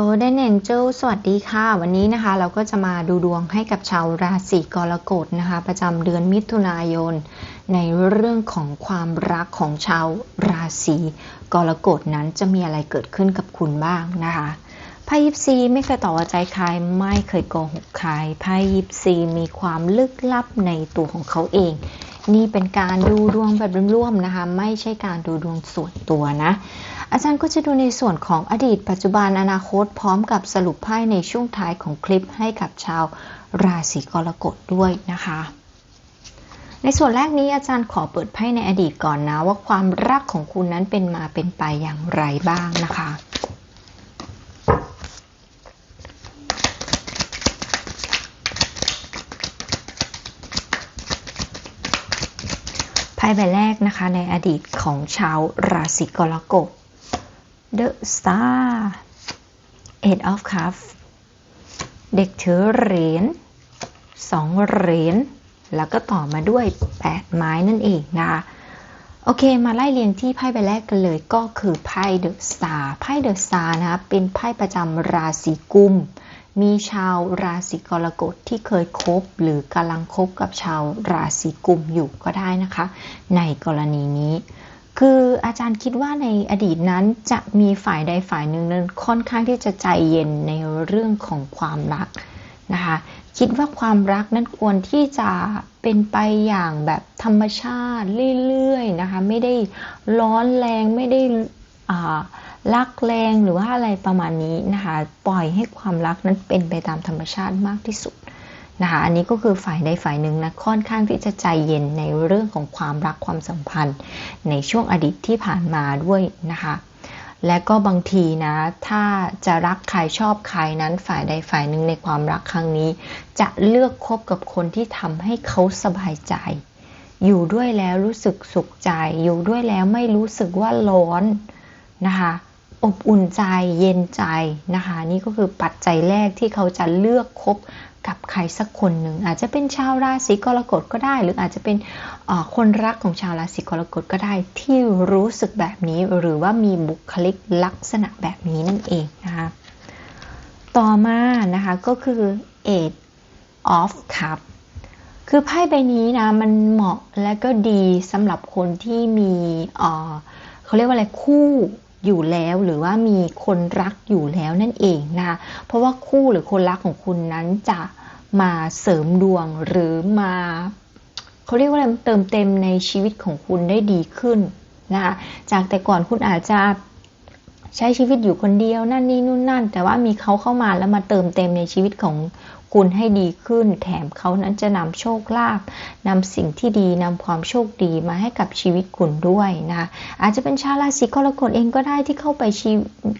Golden Angel สวัสดีค่ะ วันนี้นะคะเราก็จะมาดูดวงให้กับชาวราศีกรกฎนะคะ ประจำเดือนมิถุนายน ในเรื่องของความรักของชาวราศีกรกฎนั้นจะมีอะไรเกิดขึ้นกับคุณบ้างนะคะไพ่ยิปซีไม่เคยต่อว่าใจใครไม่เคยโกหกใครไพ่ยิปซีมีความลึกลับในตัวของเขาเอง นี่เป็นการดูดวงแบบร่วมๆนะคะ ไม่ใช่การดูดวงส่วนตัวนะ อาจารย์ก็จะดูในส่วนของอดีต ปัจจุบันอนาคตพร้อมกับสรุปไพ่ในช่วงท้ายของคลิปให้กับชาวราศีกรกฎด้วยนะคะ ในส่วนแรกนี้อาจารย์ขอเปิดไพ่ในอดีตก่อนนะ ว่าความรักของคุณนั้นเป็นมาเป็นไปอย่างไรบ้างนะคะไพ่ใบแรกนะคะในอดีตของชาวราศีกรกฎ The Star Eight of Cups เด็กถือเหรียญสองเหรียญแล้วก็ต่อมาด้วย8ไม้นั่นเองนะคะโอเค มาไล่เรียงที่ไพ่ใบแรกกันเลยก็คือไพ่เดอะสตาร์ไพ่เดอะสตาร์นะคะเป็นไพ่ประจำราศีกุม มีชาวราศีกรกฎที่เคยคบ หรือกำลังคบกับชาวราศีกุมอยู่ก็ได้นะคะ ในกรณีนี้ คืออาจารย์คิดว่าในอดีตนั้นจะมีฝ่ายใดฝ่ายหนึ่งนั้นค่อนข้างที่จะใจเย็นในเรื่องของความรักนะคะคิดว่าความรักนั้นควรที่จะเป็นไปอย่างแบบธรรมชาติเรื่อยๆนะคะไม่ได้ร้อนแรงไม่ได้รักแรงหรือว่าอะไรประมาณนี้นะคะปล่อยให้ความรักนั้นเป็นไปตามธรรมชาติมากที่สุด นะคะอันนี้ก็คือฝ่ายใดฝ่ายหนึ่งนะค่อนข้างที่จะใจเย็นในเรื่องของความรักความสัมพันธ์ ในช่วงอดีตที่ผ่านมาด้วยนะคะและก็บางทีนะ ถ้าจะรักใครชอบใครนั้นฝ่ายใดฝ่ายหนึ่งในความรักครั้งนี้ จะเลือกคบกับคนที่ทำให้เขาสบายใจ อยู่ด้วยแล้วรู้สึกสุขใจ อยู่ด้วยแล้วไม่รู้สึกว่าร้อนนะคะอบอุ่นใจเย็นใจนะคะ นี่ก็คือปัจจัยแรกที่เขาจะเลือกคบ กับใครสักคนหนึ่งอาจจะเป็นชาวราศีกรกฎก็ได้ หรืออาจจะเป็นคนรักของชาวราศีกรกฎก็ได้ ที่รู้สึกแบบนี้หรือว่ามีบุคลิกลักษณะแบบนี้นั่นเองนะคะต่อมานะคะก็คือ eight of cup คือไพ่ใบนี้นะมันเหมาะและก็ดีสำหรับคนที่มีเขาเรียกว่าอะไรคู่ อยู่แล้วหรือว่ามีคนรักอยู่แล้วนั่นเองนะคะเพราะว่าคู่หรือคนรักของคุณนั้นจะมาเสริมดวงหรือมาเขาเรียกว่าอะไรเติมเต็มในชีวิตของคุณได้ดีขึ้นนะคะจากแต่ก่อนคุณอาจจะ ใช้ชีวิตอยู่คนเดียวนั่นนี่นู่นนั่น แต่ว่ามีเขาเข้ามาแล้วมาเติมเต็มในชีวิตของคุณให้ดีขึ้น แถมเขานั้นจะนำโชคลาภนำสิ่งที่ดีนำความโชคดีมาให้กับชีวิตคุณด้วยนะอาจจะเป็นชาวราศีกรกฎเองก็ได้ที่เข้าไปชี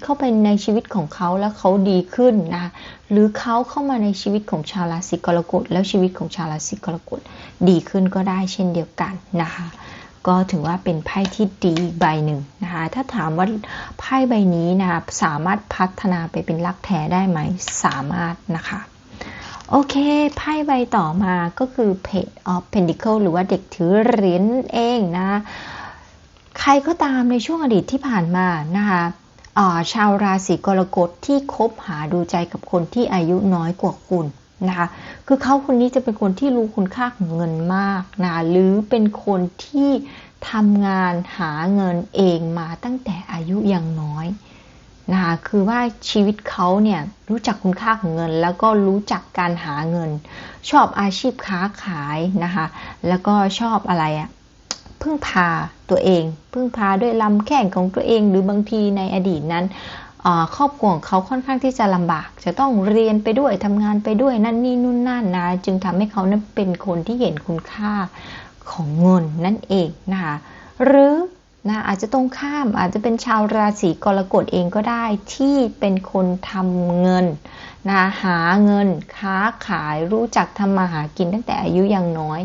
เข้าไปในชีวิตของเขาแล้วเขาดีขึ้นนะหรือเขาเข้ามาในชีวิตของชาวราศีกรกฎแล้วชีวิตของชาวราศีกรกฎดีขึ้นก็ได้เช่นเดียวกันนะคะ ก็ถือว่าเป็นไพ่ที่ดีใบหนึ่งนะคะ ถ้าถามว่าไพ่ใบนี้นะสามารถพัฒนาไปเป็นรักแท้ได้ไหม สามารถนะคะ โอเค ไพ่ใบต่อมาก็คือ Page of Pentacle หรือว่าเด็กถือเหรียญเองนะ ใครก็ตามในช่วงอดีตที่ผ่านมานะคะชาวราศีกรกฎที่คบหาดูใจกับคนที่อายุน้อยกว่าคุณ นะคะ คือเขาคนนี้จะเป็นคนที่รู้คุณค่าของเงินมากนะหรือเป็นคนที่ทำงานหาเงินเองมาตั้งแต่อายุยังน้อยนะคะคือว่าชีวิตเขาเนี่ยรู้จักคุณค่าของเงิน แล้วก็รู้จักการหาเงิน ชอบอาชีพค้าขายนะคะแล้วก็ชอบอะไรอะพึ่งพาตัวเอง พึ่งพาด้วยลำแข้งของตัวเอง หรือบางทีในอดีตนั้น ครอบครัวของเขาค่อนข้างที่จะลำบาก จะต้องเรียนไปด้วยทำงานไปด้วยนั่นนี่นู่นนั่นนะ จึงทำให้เขานั้นเป็นคนที่เห็นคุณค่าของเงินนั่นเองนะคะหรือนะอาจจะตรงข้ามอาจจะเป็นชาวราศีกรกฎเองก็ได้ที่เป็นคนทำเงินนะหาเงินค้าขายรู้จักทำมาหากินตั้งแต่อายุยังน้อย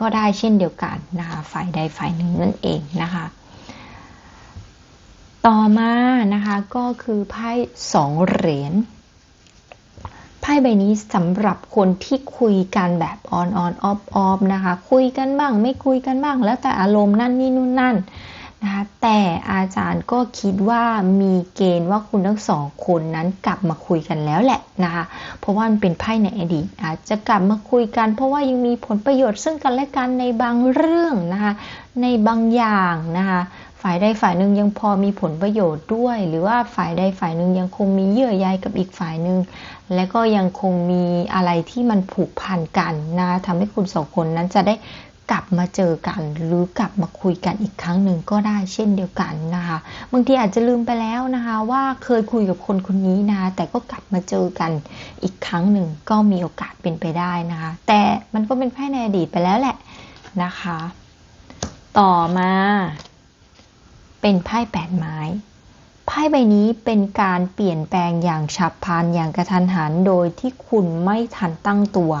ก็ได้เช่นเดียวกันนะคะฝ่ายใดฝ่ายหนึ่งนั่นเองนะคะ ต่อมานะคะก็คือไพ่สองเหรียญไพ่ใบนี้สำหรับคนที่คุยกันแบบออนออนออฟออฟนะคะ คุยกันบ้างไม่คุยกันบ้าง แล้วแต่อารมณ์นั่นนี่นู่นนั่นนะคะแต่อาจารย์ก็คิดว่ามีเกณฑ์ว่าคุณทั้งสองคนนั้นกลับมาคุยกันแล้วแหละนะคะเพราะว่ามันเป็นไพ่ในอดีตอาจจะกลับมาคุยกัน เพราะว่ายังมีผลประโยชน์ซึ่งกันและกันในบางเรื่องนะคะในบางอย่างนะคะ ฝ่ายใดฝ่ายหนึ่งยังพอมีผลประโยชน์ด้วย หรือว่าฝ่ายใดฝ่ายหนึ่งยังคงมีเยื่อใยกับอีกฝ่ายหนึ่งและก็ยังคงมีอะไรที่มันผูกพันกันนะทำให้คุณสองคนนั้นจะได้กลับมาเจอกันหรือกลับมาคุยกันอีกครั้งหนึ่งก็ได้เช่นเดียวกันนะคะบางทีอาจจะลืมไปแล้วนะคะว่าเคยคุยกับคนคนนี้นะแต่ก็กลับมาเจอกันอีกครั้งหนึ่งก็มีโอกาสเป็นไปได้นะคะแต่มันก็เป็นไพ่ในอดีตไปแล้วแหละนะคะ ต่อมา เป็นไพ่แปดไม้ ไพ่ใบนี้เป็นการเปลี่ยนแปลงอย่างฉับพลันอย่างกระทันหันโดยที่คุณไม่ทันตั้งตัว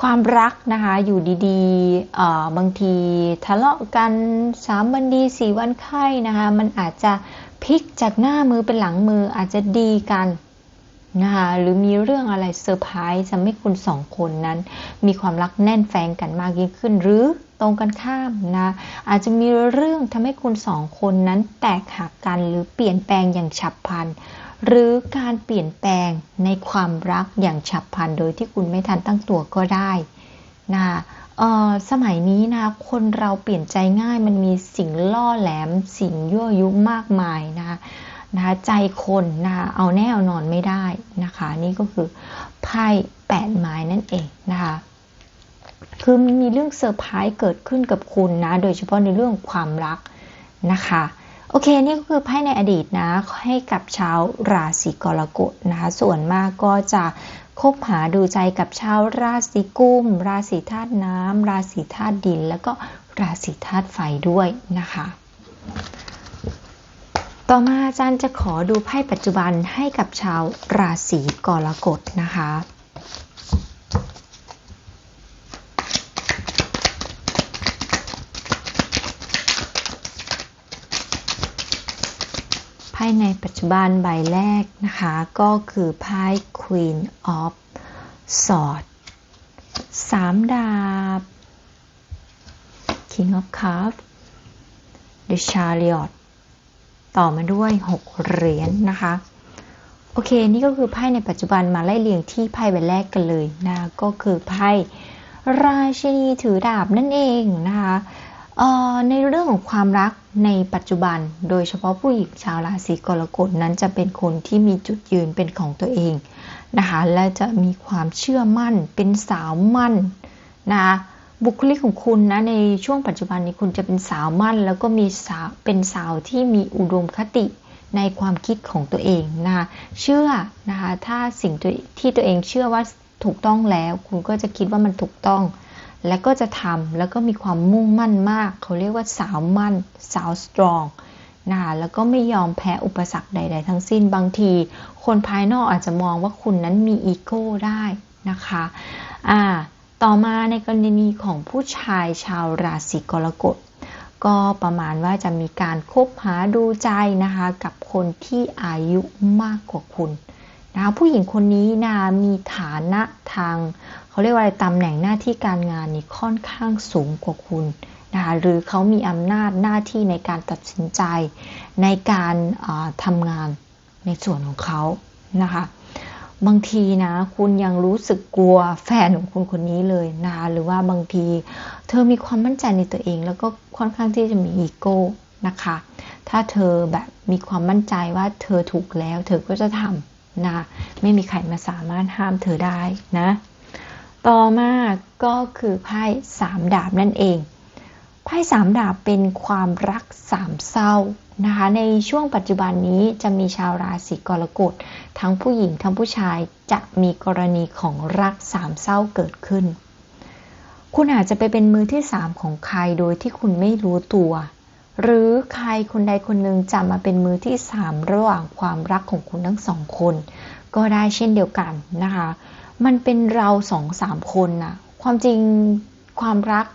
ความรักนะคะอยู่ดีๆบางทีทะเลาะกันสามวันดีสี่วันไข้นะคะมันอาจจะพลิกจากหน้ามือเป็นหลังมืออาจจะดีกัน นะคะหรือมีเรื่องอะไรเซอร์ไพรส์ทำให้คุณสองคนนั้น มีความรักแน่นแฟงกันมากยิ่งขึ้น หรือตรงกันข้ามนะอาจจะมีเรื่องทำให้คุณสองคนนั้นแตกหักกันหรือเปลี่ยนแปลงอย่างฉับพลันหรือการเปลี่ยนแปลงในความรักอย่างฉับพลัน โดยที่คุณไม่ทันตั้งตัวก็ได้นะสมัยนี้นะคนเราเปลี่ยนใจง่ายมันมีสิ่งล่อแหลมสิ่งยั่วยุมากมายนะคะ นะคะใจคนนะเอาแน่เอานอนไม่ได้นะคะ นี่ก็คือไพ่แปดไม้นั่นเองนะคะคือมันมีเรื่องเซอร์ไพรส์เกิดขึ้นกับคุณนะ โดยเฉพาะในเรื่องความรักนะคะ โอเค นี่ก็คือไพ่ในอดีตนะ ให้กับชาวราศีกรกฎนะคะ ส่วนมากก็จะคบหาดูใจกับชาวราศีกุม ราศีธาตุน้ำราศีธาตุดิน แล้วก็ราศีธาตุไฟด้วยนะคะ ต่อมาอาจารย์จะขอดูไพ่ปัจจุบันให้กับชาวราศีกรกฎนะคะไพ่ในปัจจุบันใบแรกนะคะ ก็คือไพ่ Queen of Swords สามดาบ King of Cups The Chariot ต่อมาด้วย 6 เหรียญนนะคะ โอเค นี่ก็คือไพ่ในปัจจุบันมาไล่เรียงที่ไพ่ใบแรกกันเลยนะ ก็คือไพ่ราชินีถือดาบนั่นเองนะคะในเรื่องของความรักในปัจจุบัน โดยเฉพาะผู้หญิงชาวราศีกรกฎนั้นจะเป็นคนที่มีจุดยืนเป็นของตัวเองนะคะ และจะมีความเชื่อมั่นเป็นสาวมั่นนะคะ บุคลิกของคุณนะในช่วงปัจจุบันนี้คุณจะเป็นสาวมั่น แล้วก็มีสาวเป็นสาวที่มีอุดมคติในความคิดของตัวเองนะคะเชื่อนะคะถ้าสิ่งที่ตัวเองเชื่อว่าถูกต้องแล้ว คุณก็จะคิดว่ามันถูกต้อง และก็จะทำแล้วก็มีความมุ่งมั่นมาก เขาเรียกว่าสาวมั่น สาวสตรองนะคะแล้วก็ไม่ยอมแพ้อุปสรรคใด ๆ ทั้งสิ้นบางที คนภายนอกอาจจะมองว่าคุณนั้นมีอีโก้ได้นะคะอ่า ต่อมาในกรณีของผู้ชายชาวราศีกรกฎก็ประมาณว่าจะมีการคบหาดูใจนะคะกับคนที่อายุมากกว่าคุณนะคะผู้หญิงคนนี้นะมีฐานะทางเขาเรียกว่าอะไรตำแหน่งหน้าที่การงานนี่ค่อนข้างสูงกว่าคุณนะคะหรือเขามีอำนาจหน้าที่ในการตัดสินใจในการทำงานในส่วนของเขานะคะ บางทีนะ คุณยังรู้สึกกลัวแฟนของคุณคนนี้เลยนะหรือว่าบางที เธอมีความมั่นใจในตัวเอง แล้วก็ค่อนข้างที่จะมีอีโก้นะคะ ถ้าเธอแบบมีความมั่นใจว่าเธอถูกแล้ว เธอก็จะทำนะไม่มีใครมาสามารถห้ามเธอได้นะ ต่อมาก็คือไพ่สามดาบนั่นเองไพ่สามดาบเป็นความรักสามเศร้า นะคะในช่วงปัจจุบันนี้จะมีชาวราศีกรกฎทั้งผู้หญิงทั้งผู้ชายจะมีกรณีของรักสามเศร้าเกิดขึ้น คุณอาจจะไปเป็นมือที่สามของใครโดยที่คุณไม่รู้ตัว หรือใครคนใดคนหนึ่งจะมาเป็นมือที่สามระหว่างความรักของคุณทั้งสองคน ก็ได้เช่นเดียวกันนะคะ มันเป็นเราสองสามคนนะความจริงความรัก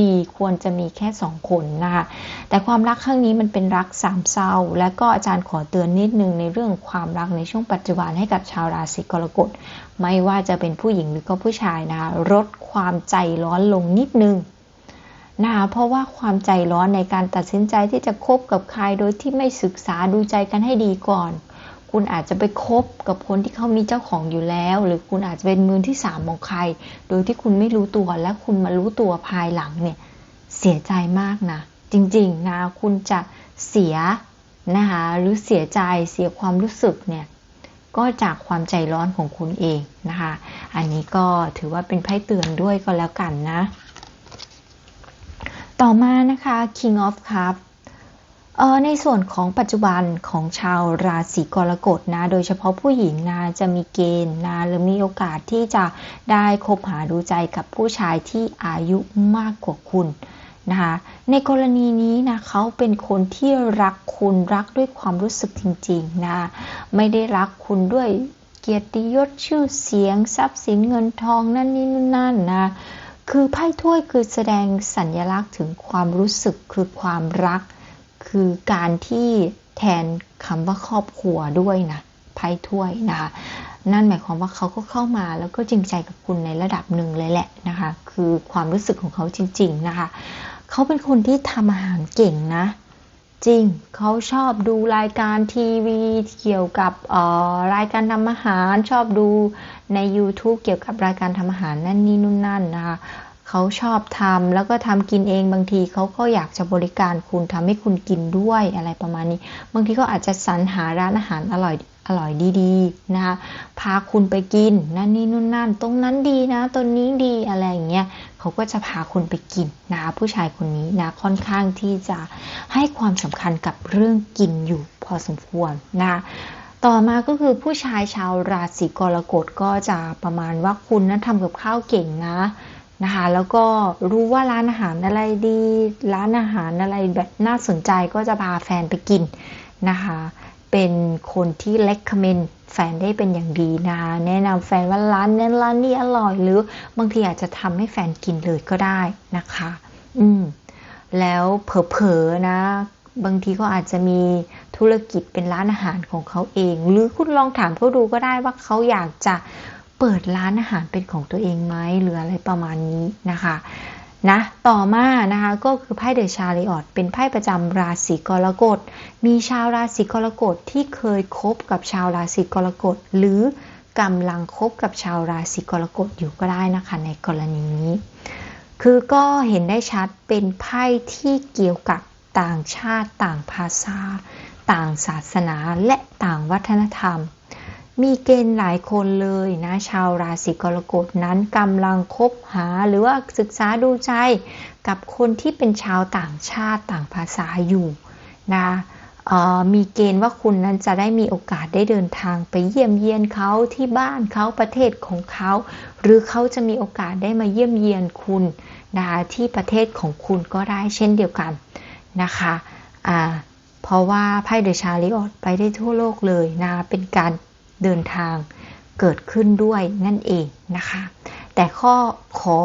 ดีๆ ควรจะมีแค่สองคนนะคะแต่ความรักครั้งนี้มันเป็นรักสามเศร้า และก็อาจารย์ขอเตือนนิดนึงในเรื่องความรักในช่วงปัจจุบันให้กับชาวราศีกรกฎไม่ว่าจะเป็นผู้หญิงหรือก็ผู้ชายนะคะลดความใจร้อนลงนิดนึงนะคะเพราะว่าความใจร้อนในการตัดสินใจที่จะคบกับใครโดยที่ไม่ศึกษาดูใจกันให้ดีก่อน คุณอาจจะไปคบกับคนที่เขามีเจ้าของอยู่แล้ว หรือคุณอาจจะเป็นมือที่สามของใคร โดยที่คุณไม่รู้ตัวและคุณมารู้ตัวภายหลังเนี่ยเสียใจมากนะ จริงๆนะคุณจะเสียนะคะหรือเสียใจเสียความรู้สึกเนี่ยก็จากความใจร้อนของคุณเองนะคะ อันนี้ก็ถือว่าเป็นไพ่เตือนด้วยก็แล้วกันนะ ต่อมานะคะ King of Cups ในส่วนของปัจจุบันของชาวราศีกรกฎนะ โดยเฉพาะผู้หญิงนะจะมีเกณฑ์นะหรือมีโอกาสที่จะได้คบหาดูใจกับผู้ชายที่อายุมากกว่าคุณนะคะในกรณีนี้นะเขาเป็นคนที่รักคุณรักด้วยความรู้สึกจริงๆนะไม่ได้รักคุณด้วยเกียรติยศชื่อเสียง ทรัพย์สินเงินทองนั่นนี่นั่นนะคือไพ่ถ้วยคือแสดงสัญลักษณ์ถึงความรู้สึกคือความรัก คือการที่แทนคำว่าครอบครัวด้วยนะไพ่ถ้วยนะคะนั่นหมายความว่าเขาก็เข้ามาแล้วก็จริงใจกับคุณในระดับหนึ่งเลยแหละนะคะ คือความรู้สึกของเขาจริง ๆนะคะ เขาเป็นคนที่ทำอาหารเก่งนะ จริงเขาชอบดูรายการทีวีเกี่ยวกับรายการทำอาหารชอบดูใน YouTube เกี่ยวกับรายการทำอาหารนั่นนี่นู่นนั่นนะคะ เขาชอบทำแล้วก็ทำกินเองบางทีเขาก็อยากจะบริการคุณทำให้คุณกินด้วยอะไรประมาณนี้ บางทีก็อาจจะสรรหาร้านอาหารอร่อยอร่อยดีๆนะคะพาคุณไปกินนั่นนี่นู่นนั่น ตรงนั้นดีนะตรงนี้ดีอะไรอย่างเงี้ยเขาก็จะพาคุณไปกินนะคะผู้ชายคนนี้นะค่อนข้างที่จะให้ความสำคัญกับเรื่องกินอยู่พอสมควรนะต่อมาก็คือผู้ชายชาวราศีกรกฎก็จะประมาณว่าคุณนั้นทำกับข้าวเก่งนะ นะคะ แล้วก็รู้ว่าร้านอาหารอะไรดี ร้านอาหารอะไรแบบน่าสนใจก็จะพาแฟนไปกินนะคะ เป็นคนที่ recommend แฟนได้เป็นอย่างดีนะแนะนำแฟนว่าร้านนั้นร้านนี้อร่อย หรือบางทีอาจจะทำให้แฟนกินเลยก็ได้นะคะ อืม แล้วเผลอๆนะ บางทีก็อาจจะมีธุรกิจเป็นร้านอาหารของเขาเอง หรือคุณลองถามเขาดูก็ได้ว่าเขาอยากจะ เปิดร้านอาหารเป็นของตัวเองไหมหรืออะไรประมาณนี้นะคะนะต่อมานะคะก็คือไพ่เดชาริออตเป็นไพ่ประจำราศีกรกฎ มีชาวราศีกรกฎที่เคยคบกับชาวราศีกรกฎ หรือกำลังคบกับชาวราศีกรกฎอยู่ก็ได้นะคะในกรณีนี้ คือก็เห็นได้ชัดเป็นไพ่ที่เกี่ยวกับต่างชาติ ต่างภาษา ต่างศาสนาและต่างวัฒนธรรม มีเกณฑ์หลายคนเลยนะ ชาวราศีกรกฎนั้นกำลังคบหาหรือว่าศึกษาดูใจกับคนที่เป็นชาวต่างชาติต่างภาษาอยู่นะมีเกณฑ์ว่าคุณนั้นจะได้มีโอกาสได้เดินทางไปเยี่ยมเยียนเขาที่บ้านเขาประเทศของเขา หรือเขาจะมีโอกาสได้มาเยี่ยมเยียนคุณนะคะที่ประเทศของคุณก็ได้เช่นเดียวกันนะคะะเพราะว่าไพ่เดชาริออดไปได้ทั่วโลกเลยนะเป็นการ เดินทางเกิดขึ้นด้วยนั่นเองนะคะ แต่ข้อขอ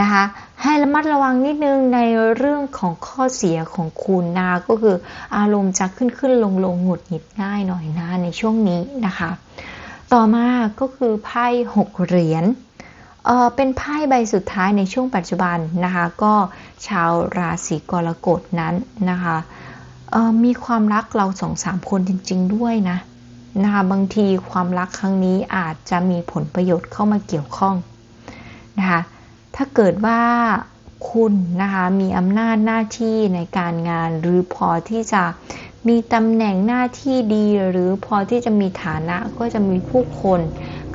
นะคะให้ระมัดระวังนิดนึงในเรื่องของข้อเสียของคุณนะก็คืออารมณ์จะขึ้นขึ้นลงลงหงุดหงิดง่ายหน่อยนะในช่วงนี้นะคะ ต่อมาก็คือไพ่หกเหรียญเเป็นไพ่ใบสุดท้ายในช่วงปัจจุบันนะคะก็ชาวราศีกรกฎนั้นนะคะมีความรักเราสองสามคนจริง ๆ ด้วยนะ นะคะบางทีความรักครั้งนี้อาจจะมีผลประโยชน์เข้ามาเกี่ยวข้องนะคะถ้าเกิดว่าคุณนะคะมีอำนาจหน้าที่ในการงานหรือพอที่จะมีตำแหน่งหน้าที่ดีหรือพอที่จะมีฐานะก็จะมีผู้คน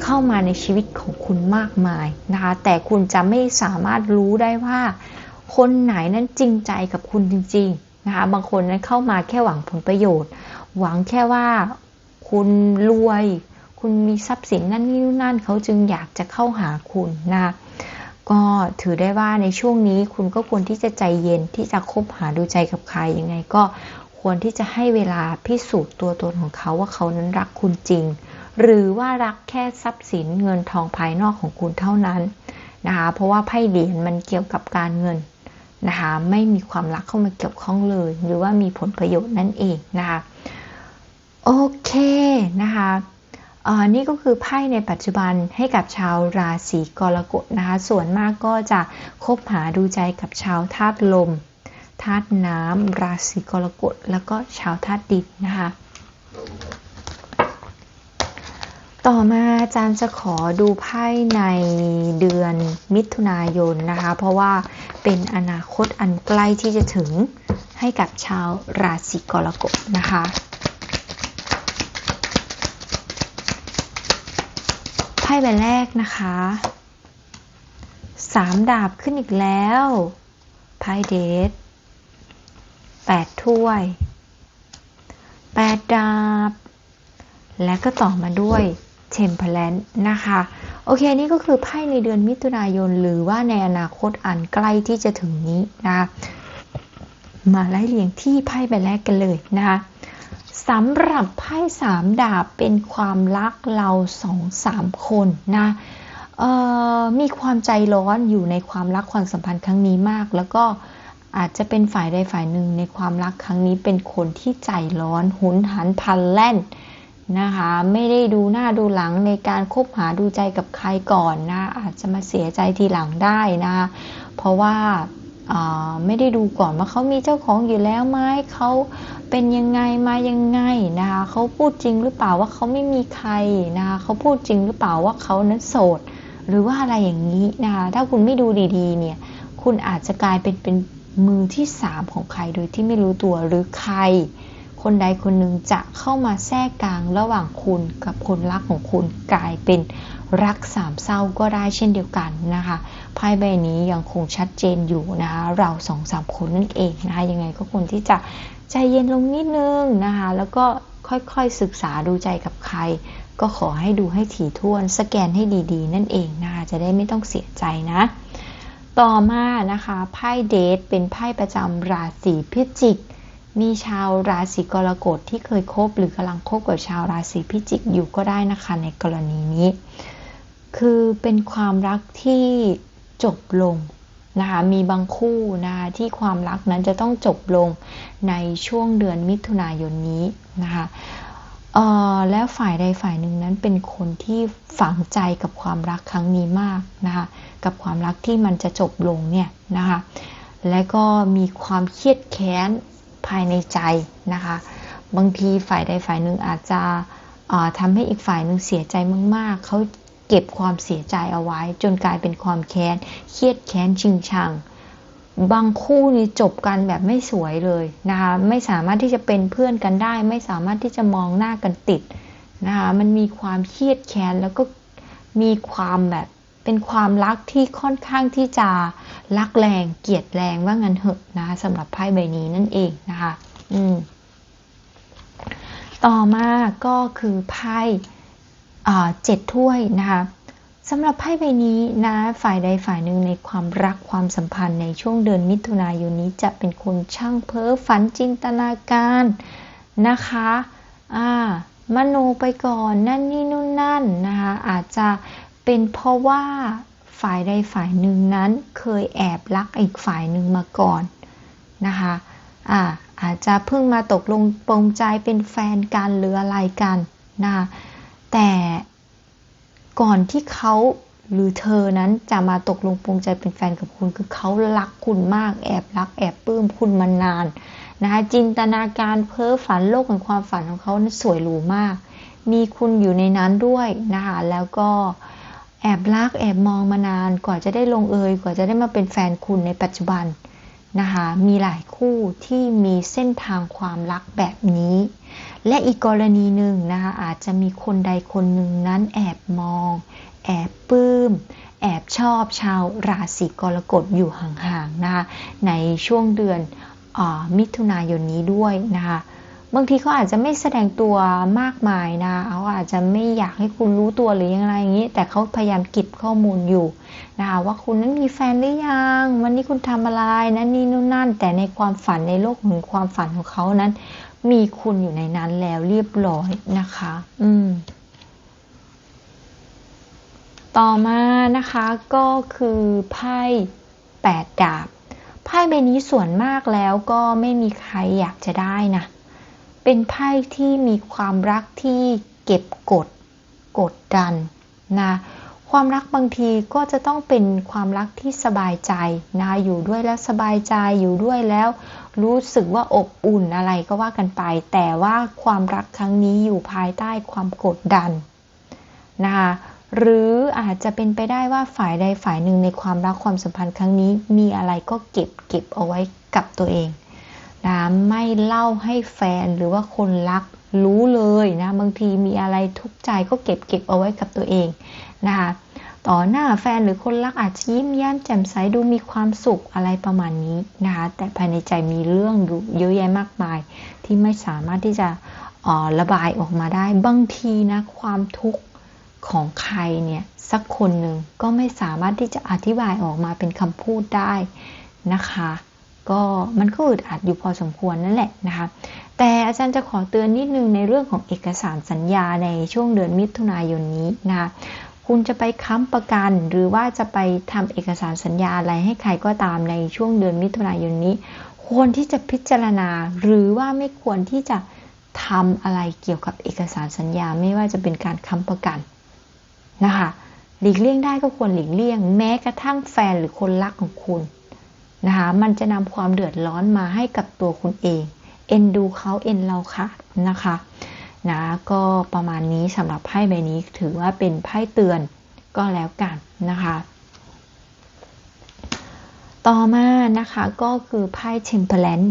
เข้ามาในชีวิตของคุณมากมายนะคะแต่คุณจะไม่สามารถรู้ได้ว่า คนไหนนั้นจริงใจกับคุณจริงๆนะคะบางคนนั้นเข้ามาแค่หวังผลประโยชน์ หวังแค่ว่า คุณรวย คุณมีทรัพย์สินนั่นนี่นั่นเขาจึงอยากจะเข้าหาคุณนะก็ถือได้ว่าในช่วงนี้คุณก็ควรที่จะใจเย็นที่จะคบหาดูใจกับใครยังไงก็ควรที่จะให้เวลาพิสูจน์ตัวตนของเขาว่าเขานั้นรักคุณจริง หรือว่ารักแค่ทรัพย์สินเงินทองภายนอกของคุณเท่านั้นนะคะเพราะว่าไพ่เหรียญมันเกี่ยวกับการเงินนะคะไม่มีความรักเข้ามาเกี่ยวข้องเลย หรือว่ามีผลประโยชน์นั่นเองนะคะ โอเคนะคะอ่านี่ก็คือไพ่ในปัจจุบันให้กับชาวราศีกรกฎนะคะ ส่วนมากก็จะคบหาดูใจกับชาวธาตุลม ธาตุน้ำ ราศีกรกฎ แล้วก็ชาวธาตุดินนะคะ ต่อมาอาจารย์จะขอดูไพ่ในเดือนมิถุนายนนะคะ เพราะว่าเป็นอนาคตอันใกล้ที่จะถึงให้กับชาวราศีกรกฎนะคะ พ่ใบแรกนะคะสามดาบขึ้นอีกแล้วไพ่เดทแปดถ้วยแปดดาบ และก็ต่อมาด้วยเทมเพลนนะคะ โอเค นี่ก็คือไพ่ในเดือนมิถุนายน หรือว่าในอนาคตอันใกล้ที่จะถึงนี้นะคะมาไล่เรียงที่ไพ่ใบแรกกันเลยนะคะ สำหรับไพ่สามดาบเป็นความรักเราสองสามคนนะมีความใจร้อนอยู่ในความรักความสัมพันธ์ครั้งนี้มาก แล้วก็อาจจะเป็นฝ่ายใดฝ่ายหนึ่งในความรักครั้งนี้เป็นคนที่ใจร้อนหุนหันพันแล่นนะคะไม่ได้ดูหน้าดูหลังในการคบหาดูใจกับใครก่อนนะอาจจะมาเสียใจทีหลังได้นะ เพราะว่า ไม่ได้ดูก่อนว่าเขามีเจ้าของอยู่แล้วไหมเขาเป็นยังไงมายังไงนะคะเขาพูดจริงหรือเปล่าว่าเขาไม่มีใครนะคะเขาพูดจริงหรือเปล่าว่าเขานั้นโสด หรือว่าอะไรอย่างนี้นะคะถ้าคุณไม่ดูดีๆ เนี่ย คุณอาจจะกลายเป็นเป็นมือที่สามของใครโดยที่ไม่รู้ตัวหรือใคร คนใดคนหนึ่งจะเข้ามาแทรกกลางระหว่างคุณกับคนรักของคุณกลายเป็นรักสามเศร้าก็ได้เช่นเดียวกันนะคะไพ่ใบนี้ยังคงชัดเจนอยู่นะคะเราสองสามคนนั่นเองนะคะยังไงก็ควรที่จะใจเย็นลงนิดนึงนะคะแล้วก็ค่อยๆศึกษาดูใจกับใคร ก็ขอให้ดูให้ถี่ถ้วน สแกนให้ดีๆ นั่นเองนะคะจะได้ไม่ต้องเสียใจนะ ต่อมานะคะไพ่เดทเป็นไพ่ประจำราศีพิจิก มีชาวราศีกรกฎที่เคยคบหรือกำลังคบกับชาวราศีพิจิกอยู่ก็ได้นะคะในกรณีนี้ คือเป็นความรักที่จบลงนะคะมีบางคู่นะคะที่ความรักนั้นจะต้องจบลงในช่วงเดือนมิถุนายนนี้นะคะแล้วฝ่ายใดฝ่ายหนึ่งนั้นเป็นคนที่ฝังใจกับความรักครั้งนี้มากนะคะกับความรักที่มันจะจบลงเนี่ยนะคะและก็มีความเครียดแค้น ภายในใจนะคะ บางทีฝ่ายใดฝ่ายหนึ่งอาจจะทำให้อีกฝ่ายหนึ่งเสียใจมาก ๆ เขาเก็บความเสียใจเอาไว้ จนกลายเป็นความแค้น เครียดแค้นชิงชัง บางคู่นี่จบกันแบบไม่สวยเลยนะคะ ไม่สามารถที่จะเป็นเพื่อนกันได้ ไม่สามารถที่จะมองหน้ากันติดนะคะ มันมีความเครียดแค้นแล้วก็มีความแบบ เป็นความรักที่ค่อนข้างที่จะรักแรงเกลียดแรงว่างั้นเหอะนะคะสำหรับไพ่ใบนี้นั่นเองนะคะ อืม ต่อมาก็คือไพ่เจ็ดถ้วยนะคะสำหรับไพ่ใบนี้นะฝ่ายใดฝ่ายหนึ่งในความรักความสัมพันธ์ในช่วงเดือนมิถุนายนนี้จะเป็นคนช่างเพ้อฝันจินตนาการนะคะอ่ามโนไปก่อนนั่นนี่นู่นนั่นนะคะอาจจะ เป็นเพราะว่าฝ่ายใดฝ่ายหนึ่งนั้นเคยแอบรักอีกฝ่ายหนึ่งมาก่อนนะคะอ่าอาจจะเพิ่งมาตกลงปรงใจเป็นแฟนกันหรืออะไรกันนะแต่ก่อนที่เขาหรือเธอนั้นจะมาตกลงปรงใจเป็นแฟนกับคุณ คือเขารักคุณมากแอบรักแอบปลื้มคุณมานานนะคะจินตนาการเพ้อฝันโลกแห่งความฝันของเขานั้นสวยหรูมาก มีคุณอยู่ในนั้นด้วยนะคะแล้วก็ แอบรักแอบมองมานานกว่าจะได้ลงเอย กว่าจะได้มาเป็นแฟนคุณในปัจจุบันนะคะมีหลายคู่ที่มีเส้นทางความรักแบบนี้ และอีกกรณีหนึ่งนะคะอาจจะมีคนใดคนหนึ่งนั้นแอบมอง แอบปลื้ม แอบชอบชาวราศีกรกฎอยู่ห่างๆนะคะในช่วงเดือนอมิถุนายนนี้ด้วยนะคะ บางทีเขาอาจจะไม่แสดงตัวมากมายนะเขาอาจจะไม่อยากให้คุณรู้ตัวหรือยังไงอย่างนี้ แต่เขาพยายามเก็บข้อมูลอยู่นะคะว่าคุณนั้นมีแฟนหรือยัง วันนี้คุณทำอะไรนั่นนี่นู่นนั่น แต่ในความฝันในโลกของความฝันของเขานั้น มีคุณอยู่ในนั้นแล้วเรียบร้อยนะคะ อืม ต่อมานะคะก็คือไพ่แปดดาบไพ่ใบนี้ส่วนมากแล้วก็ไม่มีใครอยากจะได้นะ เป็นไพ่ที่มีความรักที่เก็บกดกดดันนะความรักบางทีก็จะต้องเป็นความรักที่สบายใจนะอยู่ด้วยแล้วสบายใจอยู่ด้วยแล้ว รู้สึกว่าอบอุ่นอะไรก็ว่ากันไป แต่ว่าความรักครั้งนี้อยู่ภายใต้ความกดดันนะคะหรืออาจจะเป็นไปได้ว่าฝ่ายใดฝ่ายหนึ่งในความรักความสัมพันธ์ครั้งนี้ มีอะไรก็เก็บเก็บเอาไว้กับตัวเอง นะไม่เล่าให้แฟนหรือว่าคนรักรู้เลยนะบางทีมีอะไรทุกข์ใจก็เก็บเก็บเอาไว้กับตัวเองนะคะต่อหน้าแฟนหรือคนรักอาจจะยิ้มแย้มแจ่มใสดูมีความสุขอะไรประมาณนี้นะคะแต่ภายในใจมีเรื่องเยอะแยะมากมาย ที่ไม่สามารถที่จะระบายออกมาได้บางทีนะความทุกข์ของใครเนี่ยสักคนหนึ่งก็ไม่สามารถที่จะอธิบายออกมาเป็นคำพูดได้นะคะ ก็มันก็อึดอัดอยู่พอสมควรนั่นแหละนะคะ แต่อาจารย์จะขอเตือนนิดนึงในเรื่องของเอกสารสัญญาในช่วงเดือนมิถุนายนนี้นะคะคุณจะไปค้ำประกัน หรือว่าจะไปทำเอกสารสัญญาอะไรให้ใครก็ตามในช่วงเดือนมิถุนายนนี้ ควรที่จะพิจารณาหรือว่าไม่ควรที่จะทำอะไรเกี่ยวกับเอกสารสัญญาไม่ว่าจะเป็นการค้ำประกันนะคะหลีกเลี่ยงได้ก็ควรหลีกเลี่ยง แม้กระทั่งแฟนหรือคนรักของคุณ นะคะ มันจะนำความเดือดร้อนมาให้กับตัวคุณเอง เอ็นดูเขาเอ็นเราค่ะนะคะนะก็ประมาณนี้สำหรับไพ่ใบนี้ถือว่าเป็นไพ่เตือนก็แล้วกันนะคะ ต่อมานะคะก็คือไพ่เทมเพลน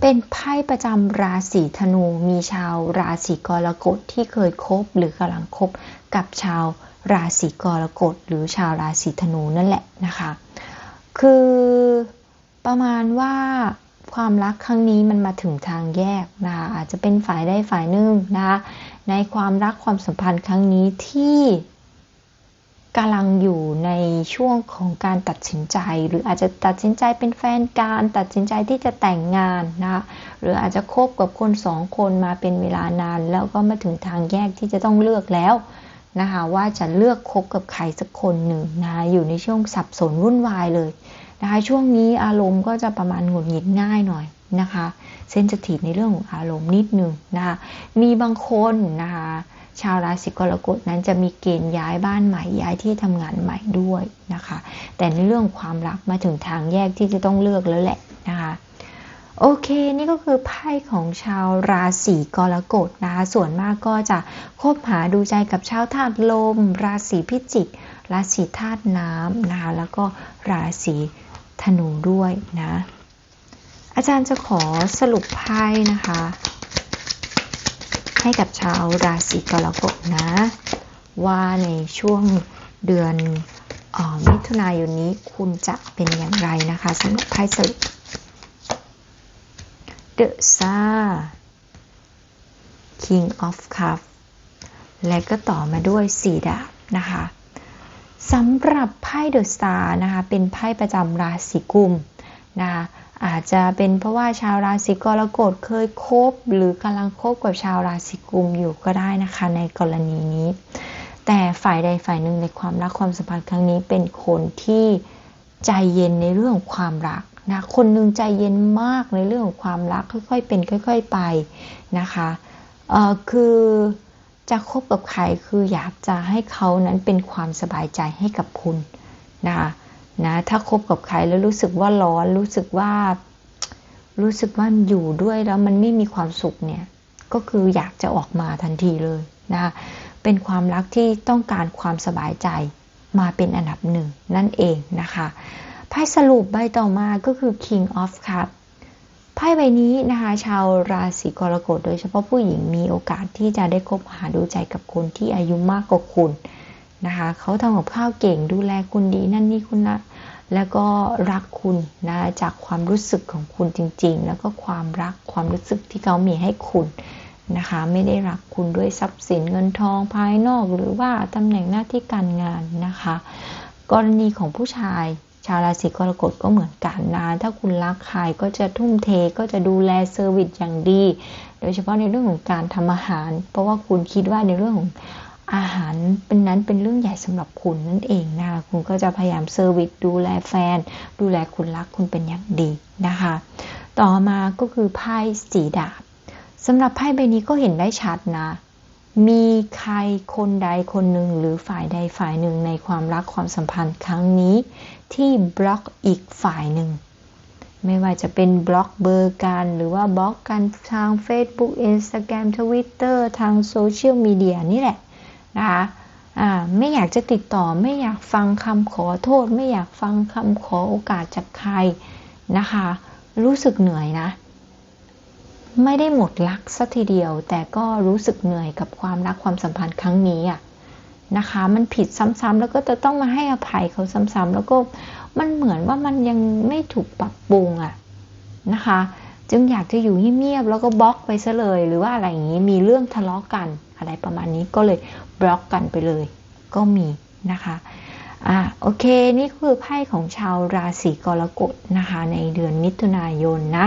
เป็นไพ่ประจำราศีธนูมีชาวราศีกรกฎที่เคยคบหรือกำลังคบกับชาวราศีกรกฎหรือชาวราศีธนูนั่นแหละนะคะ คือประมาณว่าความรักครั้งนี้มันมาถึงทางแยกนะคะอาจจะเป็นฝ่ายได้ฝ่ายหนึ่งนะคะในความรักความสัมพันธ์ครั้งนี้ที่กำลังอยู่ในช่วงของการตัดสินใจ หรืออาจจะตัดสินใจเป็นแฟนการตัดสินใจที่จะแต่งงานนะคะหรืออาจจะคบกับคนสองคนมาเป็นเวลานาน แล้วก็มาถึงทางแยกที่จะต้องเลือกแล้ว นะคะว่าจะเลือกคบกับใครสักคนหนึ่งนะคะอยู่ในช่วงสับสนวุ่นวายเลยนะคะช่วงนี้อารมณ์ก็จะประมาณหงุดหงิดง่ายหน่อยนะคะเซนซิทีฟในเรื่องของอารมณ์นิดนึงนะคะมีบางคนนะคะชาวราศีกรกฎนั้นจะมีเกณฑ์ย้ายบ้านใหม่ย้ายที่ทำงานใหม่ด้วยนะคะ แต่ในเรื่องความรักมาถึงทางแยกที่จะต้องเลือกแล้วแหละนะคะ โอเค นี่ก็คือไพ่ของชาวราศีกรกฎนะคะส่วนมากก็จะคบหาดูใจกับชาวธาตุลม ราศีพิจิก ราศีธาตุน้ำนะคะแล้วก็ราศีธนูด้วยนะ อาจารย์จะขอสรุปไพ่นะคะ ให้กับชาวราศีกรกฎนะ ว่าในช่วงเดือนอมิถุนายนนี้คุณจะเป็นอย่างไรนะคะสำหรับไพ่สรุป The Star King of Cup และก็ต่อมาด้วยสีดาบนะคะสำหรับไพ่เดอะสตานะคะเป็นไพ่ประจำราศีกุมนะคะอาจจะเป็นเพราะว่าชาวราศีกรกฎเคยคบ หรือกำลังคบกับชาวราศีกุมอยู่ก็ได้นะคะในกรณีนี้ แต่ฝ่ายใดฝ่ายหนึ่งในความรักความสัมพันธ์ครั้งนี้เป็นคนที่ใจเย็นในเรื่องความรัก นะคนหนึ่งใจเย็นมากในเรื่องของความรักค่อยๆเป็นค่อย ๆไปนะคะเอ่อคือจะคบกับใครคืออยากจะให้เขานั้นเป็นความสบายใจให้กับคุณนะคะนะถ้าคบกับใครแล้วรู้สึกว่าร้อนรู้สึกว่ารู้สึกว่าอยู่ด้วยแล้วมันไม่มีความสุขเนี่ยก็คืออยากจะออกมาทันทีเลยนะคะเป็นความรักที่ต้องการความสบายใจมาเป็นอันดับหนึ่งนั่นเองนะคะ พ่สรุปใบต่อมาก็คือ King of Cups ไพ่ใบนี้นะคะ ชาวราศีกรกฎโดยเฉพาะผู้หญิงมีโอกาสที่จะได้คบหาดูใจกับคนที่อายุมากกว่าคุณนะคะเขาทำกับข้าวเก่งดูแลคุณดีนั่นนี่คุณนะ แล้วก็รักคุณนะจากความรู้สึกของคุณจริง ๆ แล้วก็ความรักความรู้สึกที่เขามีให้คุณนะคะ ไม่ได้รักคุณด้วยทรัพย์สินเงินทองภายนอก หรือว่าตำแหน่งหน้าที่การงานนะคะ กรณีของผู้ชาย ชาวราศีกรกฎก็เหมือนกันนะ ถ้าคุณรักใครก็จะทุ่มเทก็จะดูแลเซอร์วิสอย่างดี โดยเฉพาะในเรื่องของการทำอาหาร เพราะว่าคุณคิดว่าในเรื่องของอาหารเป็นนั้นเป็นเรื่องใหญ่สำหรับคุณนั่นเองนะคุณก็จะพยายามเซอร์วิสดูแลแฟน ดูแลคุณรักคุณเป็นอย่างดีนะคะ ต่อมาก็คือไพ่สีดาบสำหรับไพ่ใบนี้ก็เห็นได้ชัดนะ มีใครคนใดคนหนึ่งหรือฝ่ายใดฝ่ายหนึ่งในความรักความสัมพันธ์ครั้งนี้ ที่บล็อกอีกฝ่ายหนึ่ง ไม่ว่าจะเป็นบล็อกเบอร์กันหรือว่าบล็อกกันทาง Facebook Instagram Twitter ทางโซเชียลมีเดียนี่แหละนะคะไม่อยากจะติดต่อไม่อยากฟังคำขอโทษ ไม่อยากฟังคำขอโอกาสจากใครนะคะ รู้สึกเหนื่อยนะ ไม่ได้หมดรักสัทีเดียว แต่ก็รู้สึกเหนื่อยกับความรักความสัมพันธ์ครั้งนี้อะ นะคะ มันผิดซ้ำๆแล้วก็จะต้องมาให้อภัยเขาซ้ำๆแล้วก็มันเหมือนว่ามันยังไม่ถูกปรับปรุงอะนะคะ จึงอยากจะอยู่เงียบๆแล้วก็บล็อกไปซะเลย หรือว่าอะไรอย่างนี้มีเรื่องทะเลาะกัน อะไรประมาณนี้ก็เลยบล็อกกันไปเลย ก็มีนะคะอ่าโอเคนี่คือไพ่ของชาวราศีกรกฎนะคะ ในเดือนมิถุนายนนะ